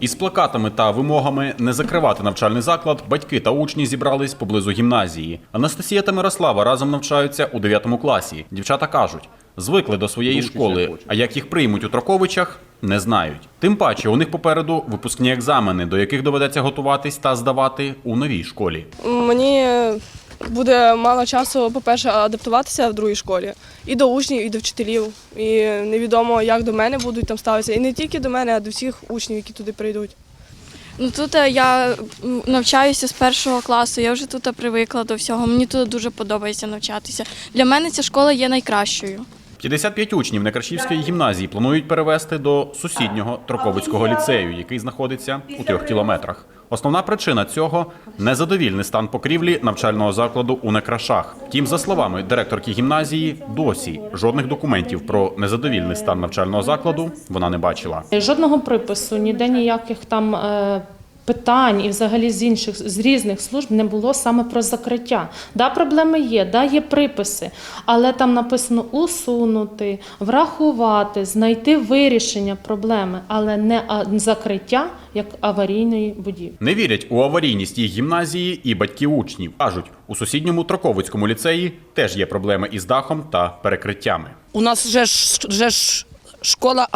Із плакатами та вимогами не закривати навчальний заклад батьки та учні зібрались поблизу гімназії. Анастасія та Мирослава разом навчаються у 9 класі. Дівчата кажуть, звикли до своєї школи, а як їх приймуть у Троковичах, не знають. Тим паче, у них попереду випускні екзамени, до яких доведеться готуватись та здавати у новій школі. Мені буде мало часу, по-перше, адаптуватися в другій школі і до учнів, і до вчителів. І невідомо, як до мене будуть там ставитися. І не тільки до мене, а до всіх учнів, які туди прийдуть. Ну тут е, я навчаюся з першого класу, я вже тут привикла до всього. Мені тут дуже подобається навчатися. Для мене ця школа є найкращою. 55 учнів Некрашівської гімназії планують перевести до сусіднього Троковицького ліцею, який знаходиться у трьох кілометрах. Основна причина цього незадовільний стан покрівлі навчального закладу у Некрашах. Втім, за словами директорки гімназії, досі жодних документів про незадовільний стан навчального закладу вона не бачила. Жодного припису, ніде ніяких там е, питань і взагалі з інших з різних служб не було саме про закриття. Да, проблеми є, да, є приписи, але там написано усунути, врахувати, знайти вирішення проблеми, але не закриття як аварійної будівлі. Не вірять у аварійність їх гімназії і батьки учнів. кажуть, у сусідньому Троковицькому ліцеї теж є проблеми із дахом та перекриттями. У нас вже ж, вже ж школа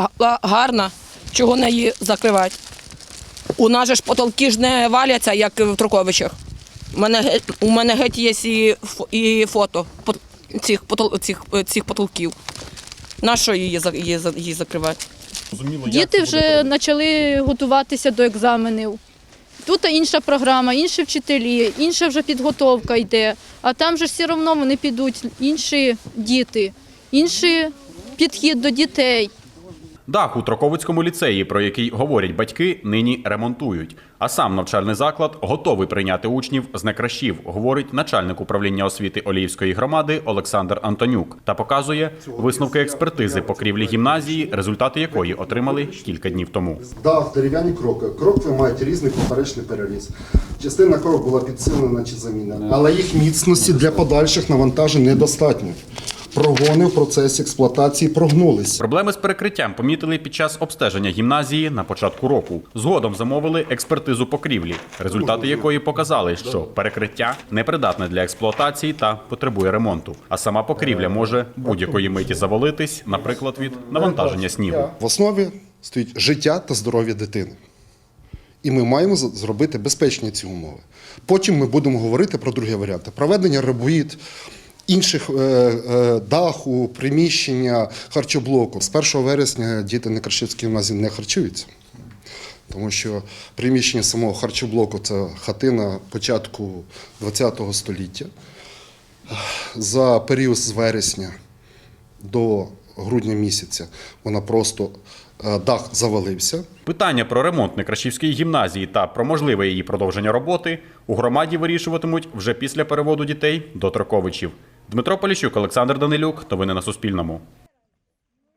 гарна, чого неї закривати. У нас же ж потолки ж не валяться, як в Труковичах. У мене, у мене геть є і, фо- і фото цих, потол, цих, е, цих потолків. На що її, за- її, її закривати? Діти вже почали готуватися до екзаменів. Тут інша програма, інші вчителі, інша вже підготовка йде. А там же все одно вони підуть інші діти, інший підхід до дітей. Дах у Троковицькому ліцеї, про який говорять батьки, нині ремонтують. А сам навчальний заклад готовий прийняти учнів з некращів, говорить начальник управління освіти Оліївської громади Олександр Антонюк та показує висновки експертизи покрівлі гімназії, результати якої отримали кілька днів тому. Дах, дерев'яні кроки. Крокви мають різний поперечний переріз. Частина крок була підсилена чи замінена, але їх міцності для подальших навантажень недостатньо. Прогони в процесі експлуатації прогнулись. Проблеми з перекриттям помітили під час обстеження гімназії на початку року. Згодом замовили експертизу покрівлі, результати якої показали, що перекриття непридатне для експлуатації та потребує ремонту. А сама покрівля може будь-якої миті завалитись, наприклад, від навантаження снігу. В основі стоїть життя та здоров'я дитини. І ми маємо зробити безпечні ці умови. Потім ми будемо говорити про другі варіанти: проведення робіт, інших е, е, даху, приміщення, харчоблоку. З 1 вересня діти Некрашівської гімназії не харчуються. Тому що приміщення самого харчоблоку це хатина початку ХХ століття. За період з вересня до грудня місяця вона просто е, дах завалився. Питання про ремонт Некрашівської гімназії та про можливе її продовження роботи у громаді вирішуватимуть вже після переводу дітей до Троковичів. Дмитро Поліщук, Олександр Данилюк. Новини на Суспільному.